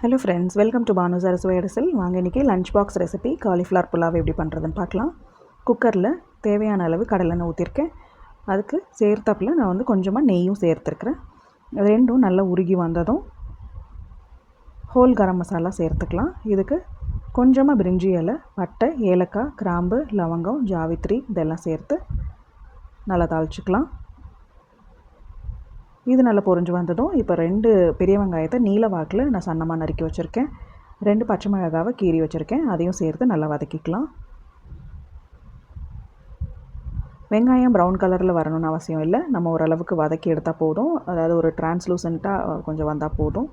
Hello friends welcome to Banu சரசுவை அரிசல் வாங்க இன்றைக்கி லஞ்ச் பாக்ஸ் ரெசிபி காலிஃப்ளவர் புலாவை எப்படி பண்ணுறதுன்னு பார்க்கலாம். குக்கரில் தேவையான அளவு கடலெண்ணெய் ஊற்றிருக்கேன் அதுக்கு சேர்த்தாப்பில் நான் வந்து கொஞ்சமாக நெய்யும் சேர்த்துருக்குறேன். ரெண்டும் நல்லா உருகி வந்ததும் ஹோல் கரம் மசாலா சேர்த்துக்கலாம். இதுக்கு கொஞ்சமாக பிரிஞ்சி இலை பட்டை ஏலக்காய் கிராம்பு லவங்கம் ஜாவித்ரி இதெல்லாம் சேர்த்து நல்லா தாளிச்சிக்கலாம். இது நல்லா பொறிஞ்சு வந்ததும் இப்போ ரெண்டு பெரிய வெங்காயத்தை நீல வாக்கில் நான் சன்னமாக நறுக்கி வச்சுருக்கேன். ரெண்டு பச்சை மிளகாவை கீறி வச்சுருக்கேன். அதையும் சேர்த்து நல்லா வதக்கிக்கலாம். வெங்காயம் ப்ரௌன் கலரில் வரணும்னு அவசியம் இல்லை. நம்ம ஓரளவுக்கு வதக்கி எடுத்தால் போதும். அதாவது ஒரு டிரான்ஸ்லூசண்ட்டாக கொஞ்சம் வந்தால் போதும்.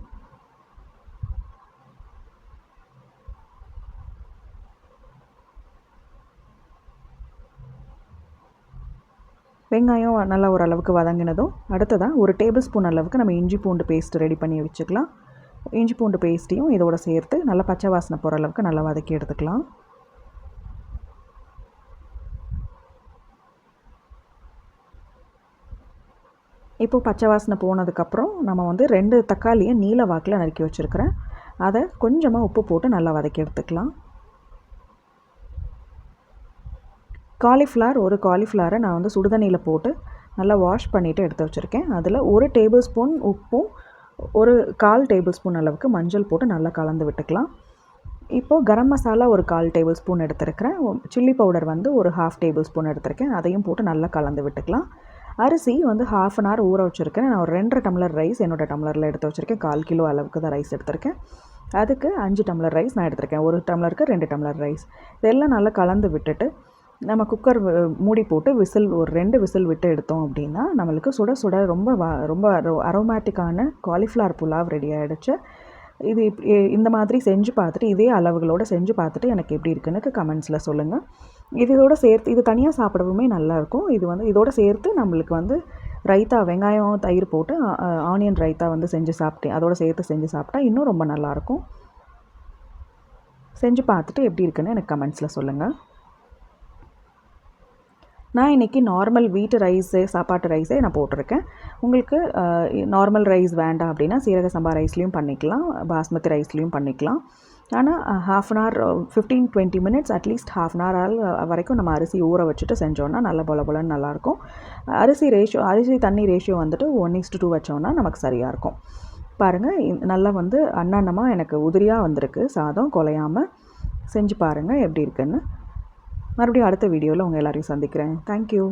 வெங்காயம் நல்லா ஓரளவுக்கு வதங்கினதும் அடுத்ததாக ஒரு டேபிள் ஸ்பூன் அளவுக்கு நம்ம இஞ்சி பூண்டு பேஸ்ட் ரெடி பண்ணி வச்சுக்கலாம். இஞ்சி பூண்டு பேஸ்ட்டையும் இதோட சேர்த்து நல்லா பச்சை வாசனை போகிற அளவுக்கு நல்லா வதக்கி எடுத்துக்கலாம். இப்போது பச்சை வாசனை போனதுக்கப்புறம் நம்ம வந்து ரெண்டு தக்காளியை நீல வாக்கில் நறுக்கி வச்சுருக்கிறேன். அதை கொஞ்சமாக உப்பு போட்டு நல்லா வதக்கி எடுத்துக்கலாம். காலிஃப்ளவர் ஒரு காலிஃப்ளவரை நான் வந்து சுடுதண்ணியில் போட்டு நல்லா வாஷ் பண்ணிவிட்டு எடுத்து வச்சுருக்கேன். அதில் ஒரு டேபிள் ஸ்பூன் உப்பும் ஒரு கால் டேபிள் ஸ்பூன் அளவுக்கு மஞ்சள் போட்டு நல்லா கலந்து விட்டுக்கலாம். இப்போது கரம் மசாலா ஒரு கால் டேபிள் ஸ்பூன் எடுத்துருக்கிறேன் சில்லி பவுடர் வந்து ஒரு ஹாஃப் டேபிள் ஸ்பூன் எடுத்திருக்கேன். அதையும் போட்டு நல்லா கலந்து விட்டுக்கலாம். அரிசி வந்து ஹாஃப் அன் ஹவர் ஊற வச்சுருக்கேன். நான் ஒரு ரெண்டரை டம்ளர் ரைஸ் என்னோடய டம்ளரில் எடுத்து வச்சுருக்கேன். கால் கிலோ அளவுக்கு தான் ரைஸ் எடுத்திருக்கேன். அதுக்கு அஞ்சு டம்ளர் ரைஸ் நான் எடுத்திருக்கேன். ஒரு டம்ளருக்கு ரெண்டு டம்ளர் ரைஸ். இதெல்லாம் நல்லா கலந்து விட்டுட்டு நம்ம குக்கர் மூடி போட்டு விசில் ஒரு ரெண்டு விசில் விட்டு எடுத்தோம் அப்படின்னா நம்மளுக்கு சுட சுட ரொம்ப வா ரொம்ப அரோமேட்டிக்கான காலிஃப்ளவர் புலாவ் ரெடி ஆகிடுச்சு இது இந்த மாதிரி செஞ்சு பார்த்துட்டு இதே அளவுகளோடு செஞ்சு பார்த்துட்டு எனக்கு எப்படி இருக்குன்னு கமெண்ட்ஸில் சொல்லுங்கள் இதோட சேர்த்து இது தனியாக சாப்பிடவுமே நல்லாயிருக்கும் இது வந்து இதோட சேர்த்து நம்மளுக்கு வந்து ரைத்தா வெங்காயம் தயிர் போட்டு ஆனியன் ரைத்தா வந்து செஞ்சு சாப்பிட்டேன் அதோட சேர்த்து செஞ்சு சாப்பிட்டா இன்னும் ரொம்ப நல்லாயிருக்கும் செஞ்சு பார்த்துட்டு எப்படி இருக்குன்னு எனக்கு கமெண்ட்ஸில் சொல்லுங்கள் நான் இன்றைக்கி நார்மல் வீட்டு ரைஸு சாப்பாட்டு ரைஸே நான் போட்டிருக்கேன். உங்களுக்கு நார்மல் ரைஸ் வேண்டாம் அப்படின்னா சீரக சம்பா ரைஸ்லேயும் பண்ணிக்கலாம் பாஸ்மதி ரைஸ்லேயும் பண்ணிக்கலாம். ஆனால் half an hour fifteen twenty minutes at least half an hour வரைக்கும் நம்ம அரிசி ஊற வச்சுட்டு செஞ்சோன்னா நல்ல போல போலன்னு நல்லாயிருக்கும். அரிசி ரேஷியோ அரிசி தண்ணி ரேஷியோ வந்துட்டு ஒன் இஸ்டு டூ வச்சோன்னா நமக்கு சரியாக இருக்கும். பாருங்கள் நல்லா வந்து அன்னன்னமாக எனக்கு உதிரியாக வந்திருக்கு சாதம் குலையாமல் செஞ்சு பாருங்கள் எப்படி இருக்குன்னு. மறுபடியும் அடுத்த வீடியோவில் உங்கள் எல்லோரையும் சந்திக்கிறேன். தேங்க்யூ